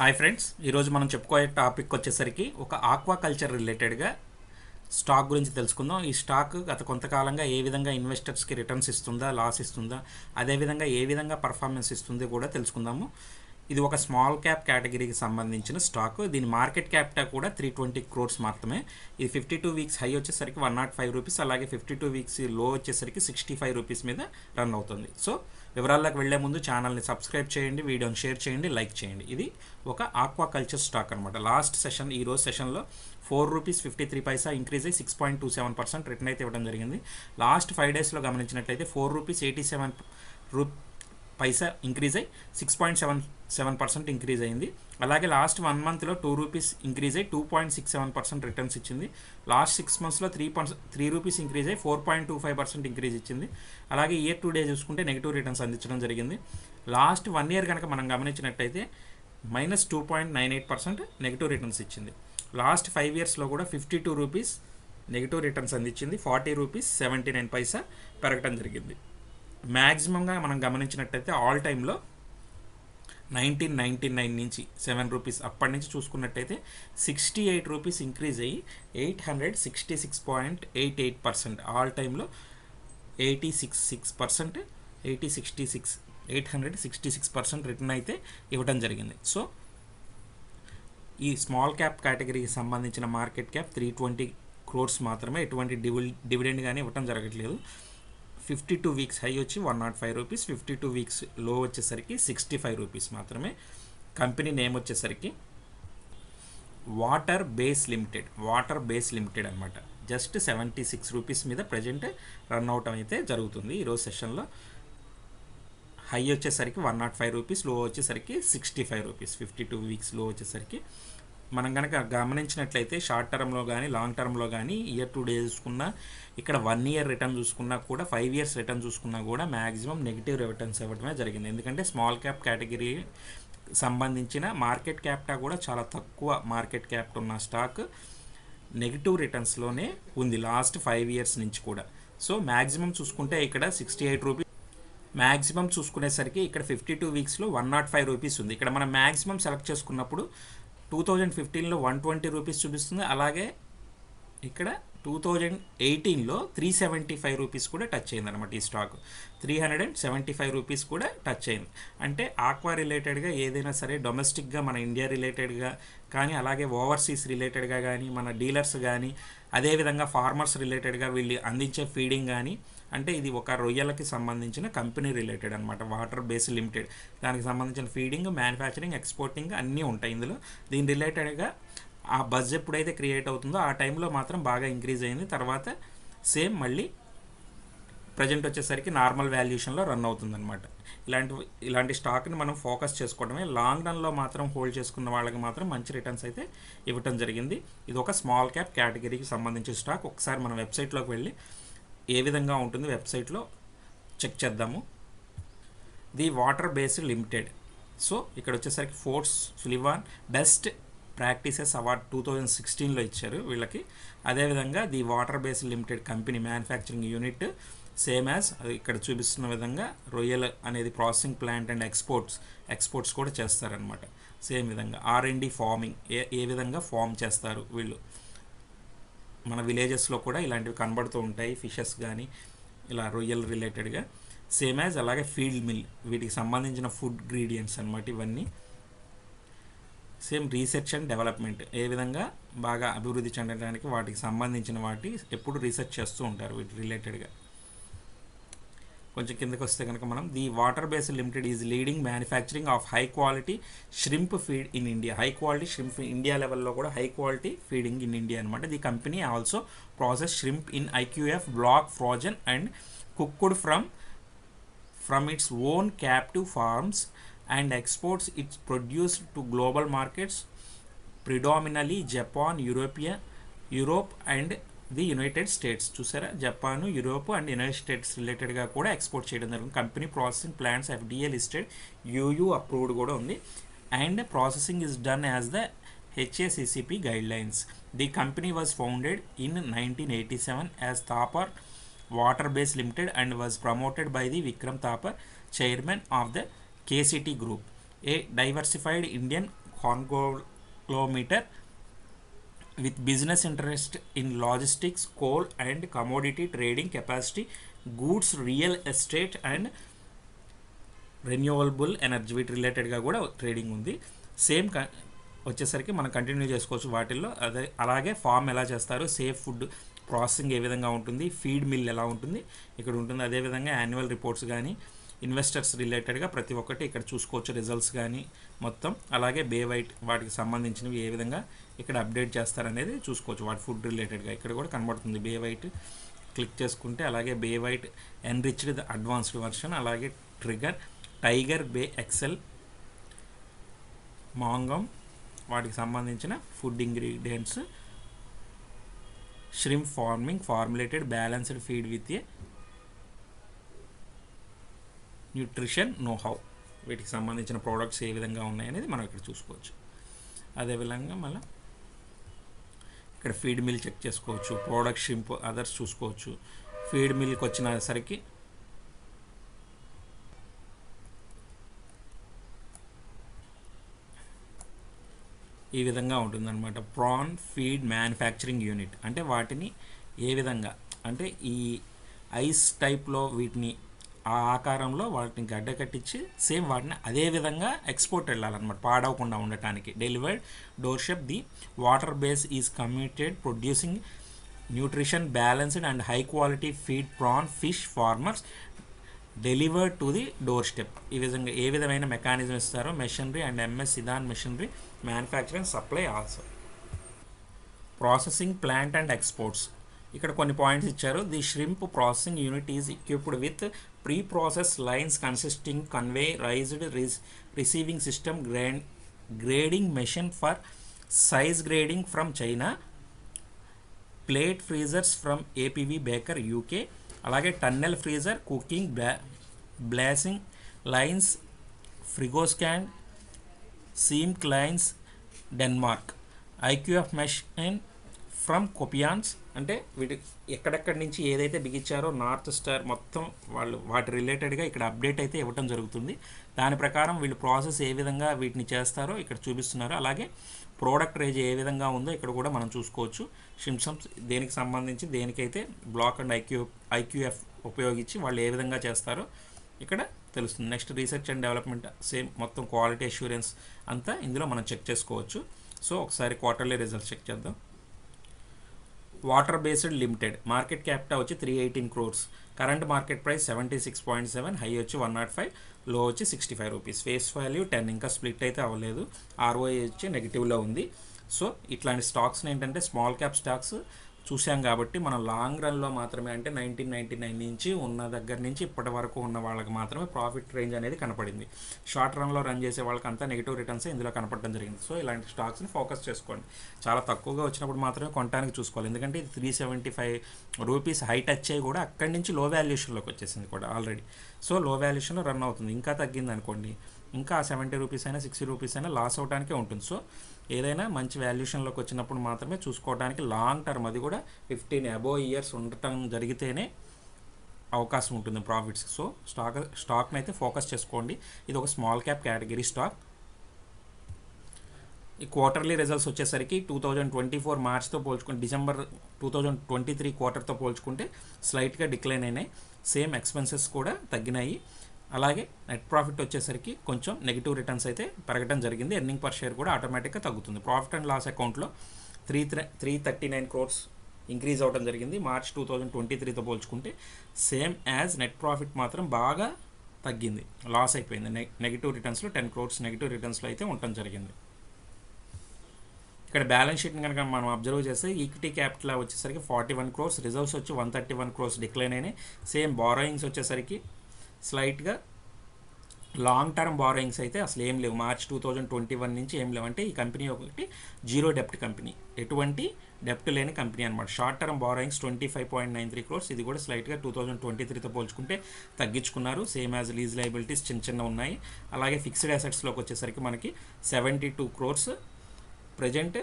Hi friends ఈరోజు మనం చెప్పుకోయే topic వచ్చేసరికి ఒక ఆక్వా కల్చర్ రిలేటెడ్గా స్టాక్ గురించి తెలుసుకుందాం. ఈ స్టాక్ గత కొంతకాలంగా ఏ విధంగా ఇన్వెస్టర్స్కి రిటర్న్స్ ఇస్తుందా లాస్ ఇస్తుందా అదేవిధంగా ఏ విధంగా పర్ఫార్మెన్స్ ఇస్తుంది కూడా తెలుసుకుందాము. ఇది ఒక స్మాల్ క్యాప్ కేటగిరీకి సంబంధించిన స్టాక్ దీని మార్కెట్ క్యాపిటల్ కూడా త్రీ ట్వంటీ క్రోర్స్ మాత్రమే. ఇది ఫిఫ్టీ టూ వీక్స్ హై వచ్చేసరికి వన్ నాట్ ఫైవ్ రూపీస్ అలాగే ఫిఫ్టీ టూ వీక్స్లో వచ్చేసరికి సిక్స్టీ ఫైవ్ రూపీస్ మీద రన్ అవుతుంది. సో వివరాల్లోకి వెళ్ళే ముందు ఛానల్ని సబ్స్క్రైబ్ చేయండి వీడియోని షేర్ చేయండి లైక్ చేయండి. ఇది ఒక ఆక్వా కల్చర్ స్టాక్ అనమాట లాస్ట్ సెషన్ ఈ రోజు సెషన్లో four rupees fifty three paisa increase అయ్యి six point two seven percent return అయితే ఇవ్వడం జరిగింది. లాస్ట్ ఫైవ్ డేస్లో గమనించినట్లయితే ఫోర్ రూపీస్ ఎయిటీ సెవెన్ రూ పైసా ఇంక్రీజ్ అయ్యి six point seven seven percent increase అయింది అలాగే లాస్ట్ వన్ మంత్లో టూ రూపీస్ ఇంక్రీజ్ అయ్యి two point six seven percent returns ఇచ్చింది. లాస్ట్ సిక్స్ మంత్స్లో three percent three rupees increase అయ్యి four point two five percent increase ఇచ్చింది. అలాగే ఇయర్ టు డే చూసుకుంటే నెగిటివ్ రిటర్న్స్ అందించడం జరిగింది. లాస్ట్ వన్ ఇయర్ కనుక మనం గమనించినట్టయితే minus two point nine eight percent negative returns ఇచ్చింది. లాస్ట్ ఫైవ్ ఇయర్స్లో కూడా fifty two rupees negative returns అందించింది. Forty rupees seventy nine paisa పెరగడం జరిగింది. మ్యాక్సిమంగా మనం గమనించినట్టయితే ఆల్ టైంలో నైన్టీన్ నైన్టీ నైన్ నుంచి సెవెన్ రూపీస్ అప్పటి నుంచి చూసుకున్నట్టయితే సిక్స్టీ ఎయిట్ రూపీస్ ఇంక్రీజ్ అయ్యి eight hundred sixty six point eight eight percent all టైంలో eighty six six percent eighty sixty six eight hundred sixty six percent return అయితే ఇవ్వడం జరిగింది. So ఈ స్మాల్ క్యాప్ కేటగిరీకి సంబంధించిన market cap three twenty crores మాత్రమే ఎటువంటి డివిల్ డివిడెండ్ కానీ ఇవ్వడం జరగట్లేదు. ఫిఫ్టీ టూ వీక్స్ హై వచ్చి one nought five rupees fifty two వీక్స్లో వచ్చేసరికి సిక్స్టీ ఫైవ్ రూపీస్ మాత్రమే. కంపెనీ నేమ్ వచ్చేసరికి water base limited water base limited అనమాట జస్ట్ సెవెంటీ సిక్స్ రూపీస్ మీద ప్రజెంట్ రన్ అవటం అయితే జరుగుతుంది. ఈరోజు సెషన్లో హై వచ్చేసరికి వన్ నాట్ ఫైవ్ రూపీస్లో వచ్చేసరికి sixty five rupees fifty two వీక్స్లో వచ్చేసరికి మనం కనుక గమనించినట్లయితే షార్ట్ టర్మ్లో కానీ లాంగ్ టర్మ్లో కానీ ఇయర్ టు డే చూసుకున్నా ఇక్కడ వన్ ఇయర్ రిటర్న్ చూసుకున్నా కూడా ఫైవ్ ఇయర్స్ రిటర్న్ చూసుకున్నా కూడా మ్యాక్సిమం నెగిటివ్ రిటర్న్స్ ఇవ్వడమే జరిగింది. ఎందుకంటే స్మాల్ క్యాప్ కేటగిరీ సంబంధించిన మార్కెట్ క్యాప్టా కూడా చాలా తక్కువ మార్కెట్ క్యాప్ ఉన్న స్టాక్ నెగిటివ్ రిటర్న్స్లోనే ఉంది లాస్ట్ ఫైవ్ ఇయర్స్ నుంచి కూడా. సో మ్యాక్సిమం చూసుకుంటే ఇక్కడ సిక్స్టీ ఎయిట్ రూపీస్ మ్యాక్సిమం చూసుకునేసరికి ఇక్కడ ఫిఫ్టీ టూ వీక్స్లో వన్ నాట్ ఫైవ్ రూపీస్ ఉంది. ఇక్కడ మనం మ్యాక్సిమం సెలెక్ట్ చేసుకున్నప్పుడు టూ థౌజండ్ ఫిఫ్టీన్లో వన్ ట్వంటీ రూపీస్ చూపిస్తుంది. అలాగే ఇక్కడ టూ థౌజండ్ ఎయిటీన్లో త్రీ సెవెంటీ ఫైవ్ రూపీస్ కూడా టచ్ అయింది అనమాట ఈ stock three hundred and seventy five rupees కూడా టచ్ అయింది. అంటే ఆక్వా రిలేటెడ్గా ఏదైనా సరే డొమెస్టిక్గా మన ఇండియా రిలేటెడ్గా కానీ అలాగే ఓవర్సీస్ రిలేటెడ్గా కానీ మన డీలర్స్ కానీ అదేవిధంగా ఫార్మర్స్ రిలేటెడ్గా వీళ్ళు అందించే ఫీడింగ్ కానీ అంటే ఇది ఒక రొయ్యలకి సంబంధించిన కంపెనీ రిలేటెడ్ అనమాట వాటర్ బేస్ లిమిటెడ్. దానికి సంబంధించిన ఫీడింగ్ మ్యానుఫ్యాక్చరింగ్ ఎక్స్పోర్టింగ్ అన్నీ ఉంటాయి ఇందులో. దీని రిలేటెడ్గా ఆ బజ్ ఎప్పుడైతే క్రియేట్ అవుతుందో ఆ టైంలో మాత్రం బాగా ఇంక్రీజ్ అయింది. తర్వాత సేమ్ మళ్ళీ ప్రజెంట్ వచ్చేసరికి నార్మల్ వాల్యుయేషన్లో రన్ అవుతుందన్నమాట. ఇలాంటి ఇలాంటి స్టాక్ని మనం ఫోకస్ చేసుకోవడమే. లాంగ్ రన్లో మాత్రం హోల్డ్ చేసుకున్న వాళ్ళకి మాత్రం మంచి రిటర్న్స్ అయితే ఇవ్వటం జరిగింది. ఇది ఒక స్మాల్ క్యాప్ కేటగిరీకి సంబంధించిన స్టాక్. ఒకసారి మన వెబ్సైట్లోకి వెళ్ళి ఏ విధంగా ఉంటుంది వెబ్సైట్లో చెక్ చేద్దాము. The water based limited. So ఇక్కడ వచ్చేసరికి Frost Sullivan best practices award two thousand సిక్స్టీన్లో ఇచ్చారు వీళ్ళకి. అదేవిధంగా the water based limited company manufacturing unit same as ఇక్కడ చూపిస్తున్న విధంగా రొయ్యల్ అనేది processing plant and exports exports కూడా చేస్తారనమాట సేమ్ విధంగా ఆర్ అండ్ డి ఫార్మింగ్ ఏ ఏ విధంగా ఫార్మ్ చేస్తారు వీళ్ళు. మన విలేజెస్లో కూడా ఇలాంటివి కనబడుతూ ఉంటాయి. ఫిషెస్ కానీ ఇలా రొయ్యల్ రిలేటెడ్గా సేమ్ యాజ్ అలాగే ఫీల్డ్ మిల్ వీటికి సంబంధించిన ఫుడ్ గ్రీడియంట్స్ అనమాట ఇవన్నీ. సేమ్ రీసెర్చ్ అండ్ డెవలప్మెంట్ ఏ విధంగా బాగా అభివృద్ధి చెందడానికి వాటికి సంబంధించిన వాటి ఎప్పుడు రీసెర్చ్ చేస్తూ ఉంటారు వీటి రిలేటెడ్గా కొంచెం కిందకి వస్తే కనుక మనం the water based limited is leading manufacturing of high quality shrimp feed in India. High quality shrimp India లెవెల్లో కూడా high quality feeding in India అనమాట the company also process shrimp in IQF block frozen and cooked from from its own captive farms and exports its produced to global markets predominantly Japan యూరోపియా Europe and the United States. చూసారా? Japan Europe and United States రిలేటెడ్గా కూడా export చేయడం జరిగింది. Company processing plants FDA listed EU approved కూడా ఉంది. And processing is done as the HACCP guidelines the company was founded in nineteen eighty seven as Thapar water base limited and was promoted by the Vikram Thapar chairman of the KCT group. A diversified Indian conglomerate with business interest in logistics, coal and commodity trading capacity, goods, real estate and renewable energy వీటి రిలేటెడ్గా కూడా trading ఉంది. Same క వచ్చేసరికి మనం continue చేసుకోవచ్చు వాటిల్లో. అదే అలాగే ఫామ్ ఎలా చేస్తారు సేఫ్ ఫుడ్ ప్రాసెసింగ్ ఏ విధంగా ఉంటుంది ఫీడ్ మిల్ ఎలా ఉంటుంది ఇక్కడ ఉంటుంది. అదేవిధంగా యాన్యువల్ రిపోర్ట్స్ కానీ ఇన్వెస్టర్స్ రిలేటెడ్గా ప్రతి ఒక్కటి ఇక్కడ చూసుకోవచ్చు రిజల్ట్స్ కానీ మొత్తం. అలాగే బే వైట్ వాటికి సంబంధించినవి ఏ విధంగా ఇక్కడ అప్డేట్ చేస్తారనేది చూసుకోవచ్చు. వాటి ఫుడ్ రిలేటెడ్గా ఇక్కడ కూడా కనబడుతుంది బే వైట్ క్లిక్ చేసుకుంటే అలాగే Bay White enriched advanced version అలాగే ట్రిగర్ టైగర్ బే ఎక్సెల్ మాంగం వాటికి సంబంధించిన food ingredients shrimp farming formulated balanced feed with a nutrition know how వీటికి సంబంధించిన ప్రోడక్ట్స్ ఏ విధంగా ఉన్నాయనేది మనం ఇక్కడ చూసుకోవచ్చు. అదేవిధంగా మళ్ళీ ఇక్కడ ఫీడ్ మిల్ చెక్ చేసుకోవచ్చు ప్రోడక్ట్ షింప్ అదర్స్ చూసుకోవచ్చు. ఫీడ్ మిల్కి వచ్చినసరికి ఈ విధంగా ఉంటుందన్నమాట. ప్రాన్ ఫీడ్ మ్యానుఫ్యాక్చరింగ్ యూనిట్ అంటే వాటిని ఏ విధంగా? అంటే ఈ ఐస్ టైప్లో వీటిని ఆ ఆకారంలో వాటిని గడ్డ కట్టించి సేమ్ వాటిని అదే విధంగా ఎక్స్పోర్ట్ వెళ్ళాలన్నమాట. పాడవకుండా ఉండటానికి. Delivered doorstep the water base is committed producing nutrition balanced and high quality feed prawn fish farmers delivered to the doorstep ఈ విధంగా ఏ విధమైన మెకానిజం ఇస్తారో machinery and MS సిదాన్ machinery manufacturing supply also processing plant and exports ఇక్కడ కొన్ని points ఇచ్చారు. The shrimp processing unit is equipped with pre process lines consisting conveyorised receiving system grand grading machine for size grading from China plate freezers from APV Baker UK అలాగే tunnel freezer cooking బ్లా blanching lines ఫ్రిగోస్కాన్ సీమ్ క్లైన్స్ Denmark IQF machine from కొపియాన్స్ అంటే వీటి ఎక్కడెక్కడి నుంచి ఏదైతే బిగించారో నార్త్ స్టార్ మొత్తం వాళ్ళు వాటి రిలేటెడ్గా ఇక్కడ అప్డేట్ అయితే ఇవ్వటం జరుగుతుంది. దాని ప్రకారం వీళ్ళు ప్రాసెస్ ఏ విధంగా వీటిని చేస్తారో ఇక్కడ చూపిస్తున్నారు. అలాగే ప్రోడక్ట్ రేజ్ ఏ విధంగా ఉందో ఇక్కడ కూడా మనం చూసుకోవచ్చు. సిమ్సమ్స్ దేనికి సంబంధించి దేనికైతే బ్లాక్ అండ్ ఐక్యూ ఐక్యూఎఫ్ ఉపయోగించి వాళ్ళు ఏ విధంగా చేస్తారో ఇక్కడ తెలుస్తుంది. Next research and development same మొత్తం క్వాలిటీ అష్యూరెన్స్ అంతా ఇందులో మనం చెక్ చేసుకోవచ్చు. సో ఒకసారి క్వార్టర్లీ రిజల్ట్స్ చెక్ చేద్దాం. Water based limited market capital వచ్చి three eighteen crores current market price seventy six point seven high వచ్చి వన్ నాట్ ఫైవ్లో వచ్చి sixty five rupees face value ten ఇంకా స్ప్లిట్ అయితే అవ్వలేదు. ఆర్ఓఐ వచ్చి నెగిటివ్లో ఉంది. సో ఇట్లాంటి స్టాక్స్ని ఏంటంటే స్మాల్ క్యాప్ స్టాక్స్ చూసాం కాబట్టి మనం లాంగ్ రన్లో మాత్రమే అంటే నైన్టీన్ నైన్టీ నైన్ నుంచి ఉన్న దగ్గర నుంచి ఇప్పటి వరకు ఉన్న వాళ్ళకి మాత్రమే ప్రాఫిట్ రేంజ్ అనేది కనపడింది. షార్ట్ రన్లో రన్ చేసే వాళ్ళకి అంతా నెగిటివ్ రిటర్న్స్ ఇందులో కనపడడం జరిగింది. సో ఇలాంటి స్టాక్స్ని ఫోకస్ చేసుకోండి. చాలా తక్కువగా వచ్చినప్పుడు మాత్రమే కొనడానికి చూసుకోవాలి. ఎందుకంటే ఇది three seventy five rupees high touch అయ్యి కూడా అక్కడి నుంచి లో వాల్యుయేషన్లోకి వచ్చేసింది కూడా ఆల్రెడీ. సో లో వాల్యుయేషన్లో రన్ అవుతుంది. ఇంకా తగ్గింది అనుకోండి ఇంకా సెవెంటీ రూపీస్ అయినా సిక్స్టీ రూపీస్ అయినా లాస్ అవడానికే ఉంటుంది. సో ఏదైనా మంచి వాల్యుయేషన్లోకి వచ్చినప్పుడు మాత్రమే చూసుకోవడానికి లాంగ్ టర్మ్ అది కూడా ఫిఫ్టీన్ అబోవ్ ఇయర్స్ ఉండటం జరిగితేనే అవకాశం ఉంటుంది ప్రాఫిట్స్. సో స్టాక్ స్టాక్ని అయితే ఫోకస్ చేసుకోండి. ఇది ఒక స్మాల్ క్యాప్ కేటగిరీ స్టాక్. ఈ క్వార్టర్లీ రిజల్ట్స్ వచ్చేసరికి టూ థౌజండ్ ట్వంటీ ఫోర్ మార్చ్తో పోల్చుకుంటే December two thousand twenty three క్వార్టర్తో పోల్చుకుంటే స్లైట్గా డిక్లైన్ అయినాయి. సేమ్ ఎక్స్పెన్సెస్ కూడా తగ్గినాయి. అలాగే నెట్ ప్రాఫిట్ వచ్చేసరికి కొంచెం నెగిటివ్ రిటర్న్స్ అయితే పెరగడం జరిగింది. ఎర్నింగ్ పర్ షేర్ కూడా ఆటోమేటిక్గా తగ్గుతుంది. ప్రాఫిట్ అండ్ లాస్ అకౌంట్లో three three thirty nine crores increase అవ్వడం జరిగింది. మార్చ్ టూ థౌజండ్ ట్వంటీ త్రీతో పోల్చుకుంటే సేమ్ యాజ్ నెట్ ప్రాఫిట్ మాత్రం బాగా తగ్గింది. లాస్ అయిపోయింది. నె నెగిటివ్ రిటర్న్స్లో టెన్ క్రోర్స్ నెగిటివ్ రిటర్న్స్లో అయితే ఉండటం జరిగింది. ఇక్కడ బ్యాలెన్స్ షీట్ని కనుక మనం అబ్జర్వ్ చేస్తే ఈక్విటీ క్యాపిటల్ వచ్చేసరికి ఫార్టీ వన్ క్రోర్స్ రిజర్వ్స్ వచ్చి one thirty one crores decline అయినాయి. సేమ్ బారోయింగ్స్ వచ్చేసరికి స్లైట్గా. లాంగ్ టర్మ్ బారోయింగ్స్ అయితే అసలు ఏం లేవు. March two thousand twenty one నుంచి ఏం లేవు. అంటే ఈ కంపెనీ ఒకటి జీరో డెప్ట్ కంపెనీ. ఎటువంటి డెప్ట్ లేని కంపెనీ అనమాట short term borrowings twenty five point nine three crores. ఇది కూడా స్లైట్గా టూ థౌజండ్ ట్వంటీ త్రీతో పోల్చుకుంటే తగ్గించుకున్నారు. సేమ్ యాజ్ లీజ్ లైబిలిటీస్ చిన్న చిన్న ఉన్నాయి. అలాగే ఫిక్స్డ్ అసెట్స్లోకి వచ్చేసరికి మనకి seventy two crores. Present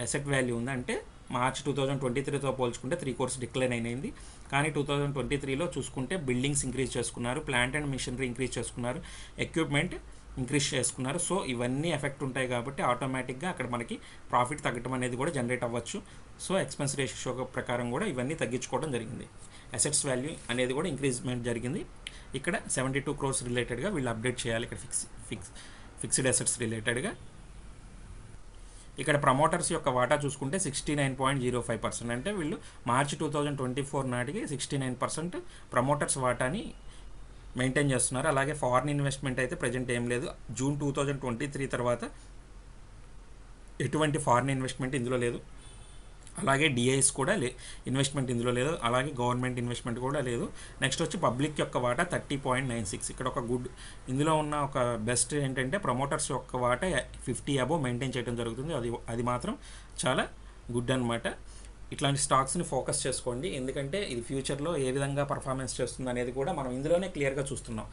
asset value ఉంది అంటే మార్చ్ టూ థౌజండ్ ట్వంటీ త్రీతో పోల్చుకుంటే త్రీ కోర్స్ డిక్లైన్ అయినది. కానీ టూ థౌజండ్ ట్వంటీ త్రీలో చూసుకుంటే బిల్డింగ్స్ ఇంక్రీజ్ చేసుకున్నారు ప్లాంట్ అండ్ మిషనరీ ఇంక్రీజ్ చేసుకున్నారు ఎక్విప్మెంట్ ఇంక్రీజ్ చేసుకున్నారు. సో ఇవన్నీ ఎఫెక్ట్ ఉంటాయి కాబట్టి ఆటోమేటిక్గా అక్కడ మనకి ప్రాఫిట్ తగ్గటం అనేది కూడా జనరేట్ అవ్వచ్చు. సో ఎక్స్పెన్స్ రేషియో ప్రకారం కూడా ఇవన్నీ తగ్గించుకోవడం జరిగింది. అసెట్స్ వాల్యూ అనేది కూడా ఇంక్రీజ్మెంట్ జరిగింది. ఇక్కడ సెవెంటీ టూ క్రోర్స్ రిలేటెడ్గా వీళ్ళు అప్డేట్ చేయాలి. ఇక్కడ ఫిక్స్ ఫిక్స్ ఫిక్స్డ్ అసెట్స్ రిలేటెడ్గా ఇక్కడ ప్రమోటర్స్ యొక్క వాటా చూసుకుంటే sixty nine point zero five percent అంటే వీళ్ళు మార్చి టూ థౌజండ్ ట్వంటీ ఫోర్ నాటికి సిక్స్టీ నైన్ పర్సెంట్ ప్రమోటర్స్ వాటాని మెయింటైన్ చేస్తున్నారు. అలాగే ఫారిన్ ఇన్వెస్ట్మెంట్ అయితే ప్రజెంట్ ఏం లేదు. June two thousand twenty three తర్వాత ఎటువంటి ఫారిన్ ఇన్వెస్ట్మెంట్ ఇందులో లేదు. అలాగే డిఐఎస్ కూడా లే ఇన్వెస్ట్మెంట్ ఇందులో లేదు. అలాగే గవర్నమెంట్ ఇన్వెస్ట్మెంట్ కూడా లేదు. నెక్స్ట్ వచ్చి పబ్లిక్ యొక్క వాటా థర్టీ పాయింట్ నైన్ సిక్స్. ఇక్కడ ఒక గుడ్ ఇందులో ఉన్న ఒక బెస్ట్ ఏంటంటే ప్రమోటర్స్ యొక్క వాటా ఫిఫ్టీ అబోవ్ మెయింటైన్ చేయడం జరుగుతుంది. అది అది మాత్రం చాలా గుడ్ అనమాట ఇట్లాంటి స్టాక్స్ని ఫోకస్ చేసుకోండి. ఎందుకంటే ఇది ఫ్యూచర్లో ఏ విధంగా పర్ఫార్మెన్స్ చేస్తుంది అనేది కూడా మనం ఇందులోనే క్లియర్గా చూస్తున్నాం.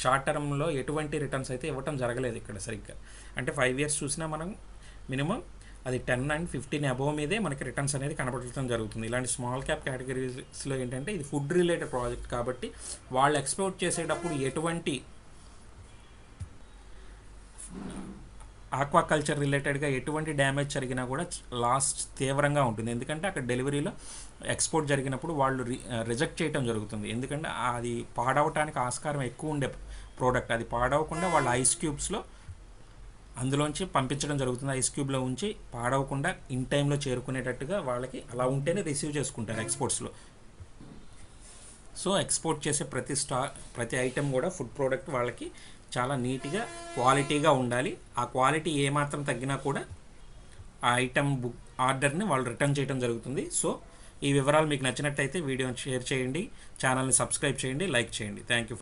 షార్ట్ టర్మ్లో ఎటువంటి రిటర్న్స్ అయితే ఇవ్వటం జరగలేదు ఇక్కడ సరిగ్గా. అంటే ఫైవ్ ఇయర్స్ చూసినా మనం మినిమం అది టెన్ అండ్ ఫిఫ్టీన్ అబోవ్ మీదే మనకి రిటర్న్స్ అనేది కనబడటం జరుగుతుంది. ఇలాంటి స్మాల్ క్యాప్ కేటగిరీస్లో ఏంటంటే ఇది ఫుడ్ రిలేటెడ్ ప్రాజెక్ట్ కాబట్టి వాళ్ళు ఎక్స్పోర్ట్ చేసేటప్పుడు ఎటువంటి ఆక్వాకల్చర్ రిలేటెడ్గా ఎటువంటి డ్యామేజ్ జరిగినా కూడా లాస్ తీవ్రంగా ఉంటుంది. ఎందుకంటే అక్కడ డెలివరీలో ఎక్స్పోర్ట్ జరిగినప్పుడు వాళ్ళు రిజెక్ట్ చేయడం జరుగుతుంది. ఎందుకంటే అది పాడవటానికి ఆస్కారం ఎక్కువ ఉండే ప్రోడక్ట్. అది పాడవకుండా వాళ్ళ ఐస్ క్యూబ్స్లో అందులోంచి పంపించడం జరుగుతుంది. ఐస్ క్యూబ్లో ఉంచి పాడవకుండా ఇన్ టైంలో చేరుకునేటట్టుగా వాళ్ళకి అలా ఉంటేనే రిసీవ్ చేసుకుంటారు ఎక్స్పోర్ట్స్లో. సో ఎక్స్పోర్ట్ చేసే ప్రతి స్టా ప్రతి ఐటెం కూడా ఫుడ్ ప్రోడక్ట్ వాళ్ళకి చాలా నీట్గా క్వాలిటీగా ఉండాలి. ఆ క్వాలిటీ ఏమాత్రం తగ్గినా కూడా ఆ ఐటెం బుక్ ఆర్డర్ని వాళ్ళు రిటర్న్ చేయడం జరుగుతుంది. సో ఈ వివరాలు మీకు నచ్చినట్టయితే వీడియోని షేర్ చేయండి. ఛానల్ని సబ్స్క్రైబ్ చేయండి. లైక్ చేయండి. Thank you